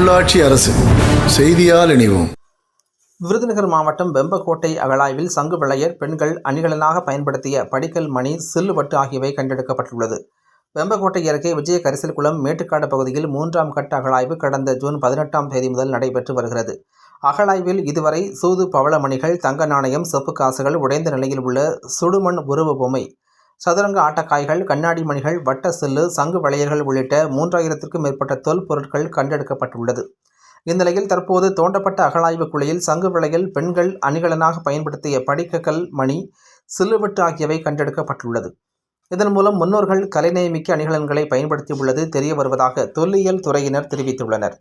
உள்ளாட்சி அரசு. செய்தியால் இணைவோம். விருதுநகர் மாவட்டம் வெம்பக்கோட்டை அகழாய்வில் சங்கு விளையர் பெண்கள் அணிகலனாக பயன்படுத்திய படிக்கல் மணி சில்லுவட்டு ஆகியவை கண்டெடுக்கப்பட்டுள்ளது. வெம்பக்கோட்டை அருகே விஜய கரிசல்குளம் மேட்டுக்காடு பகுதியில் மூன்றாம் கட்ட அகழாய்வு கடந்த ஜூன் பதினெட்டாம் தேதி முதல் நடைபெற்று வருகிறது. அகழாய்வில் இதுவரை சூது பவளமணிகள் தங்க நாணயம் செப்பு காசுகள் உடைந்த நிலையில் உள்ள சுடுமண் உருவ பொம்மை சதுரங்க ஆட்டக்காய்கள் கண்ணாடி மணிகள் வட்ட சில்லு சங்கு வளையல்கள் உள்ளிட்ட மூன்றாயிரத்திற்கும் மேற்பட்ட தொல் பொருட்கள் கண்டெடுக்கப்பட்டுள்ளது. இந்நிலையில் தற்போது தோண்டப்பட்ட அகழாய்வு குழியில் சங்கு வளையல் பெண்கள் அணிகலனாக பயன்படுத்திய படிக்கக்கல் மணி சில்லுவெட்டு ஆகியவை கண்டெடுக்கப்பட்டுள்ளது. இதன் மூலம் முன்னோர்கள் கலைநயமிக்க அணிகலன்களை பயன்படுத்தியுள்ளது தெரிய வருவதாக தொல்லியல் துறையினர் தெரிவித்துள்ளனர்.